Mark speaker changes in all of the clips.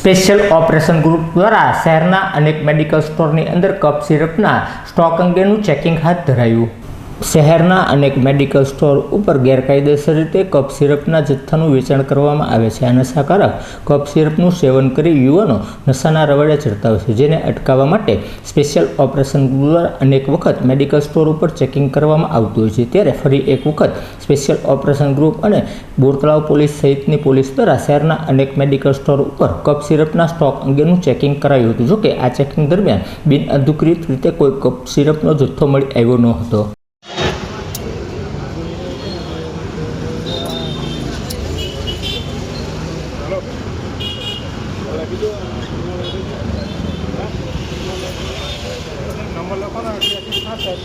Speaker 1: Special operation group દ્વારા શહેરના અનેક મેડિકલ સ્ટોરની અંદર કપ સિરપના સ્ટોક અંગેનું ચેકિંગ હાથ ધરાયું. શહેરના અનેક મેડિકલ સ્ટોર ઉપર ગેરકાયદેસર રીતે કપ સિરપના જથ્થાનું વેચાણ કરવામાં આવે છે. આ નશાકારક કપ સિરપનું સેવન કરી યુવાનો નશાના રવાડે ચડતા છે, જેને અટકાવવા માટે સ્પેશિયલ ઓપરેશન દ્વારા અનેક વખત મેડિકલ સ્ટોર ઉપર ચેકિંગ કરવામાં આવતું હોય છે. ત્યારે ફરી એક વખત સ્પેશિયલ ઓપરેશન ગ્રુપ અને બોરતળાવ પોલીસ સહિતની પોલીસ દ્વારા શહેરના અનેક મેડિકલ સ્ટોર ઉપર કપ સિરપના સ્ટોક અંગેનું ચેકિંગ કરાયું હતું. જોકે આ ચેકિંગ દરમિયાન બિન અધિકૃત રીતે કોઈ કપ સિરપનો જથ્થો મળી આવ્યો ન હતો.
Speaker 2: নম্বর লক্ষণ আছে হ্যাঁ স্যার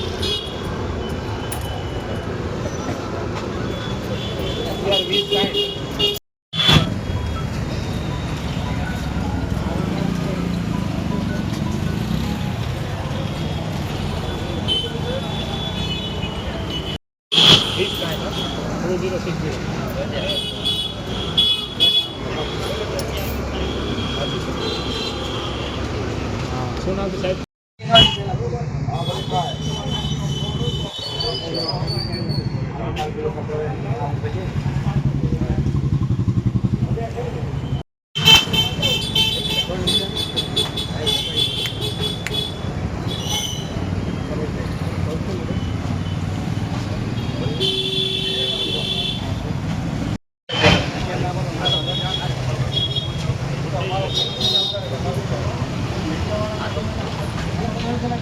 Speaker 2: वीस साठ वीस साठ झिरो सिक्स શું નામ સાહેબ Thank you. Gracias.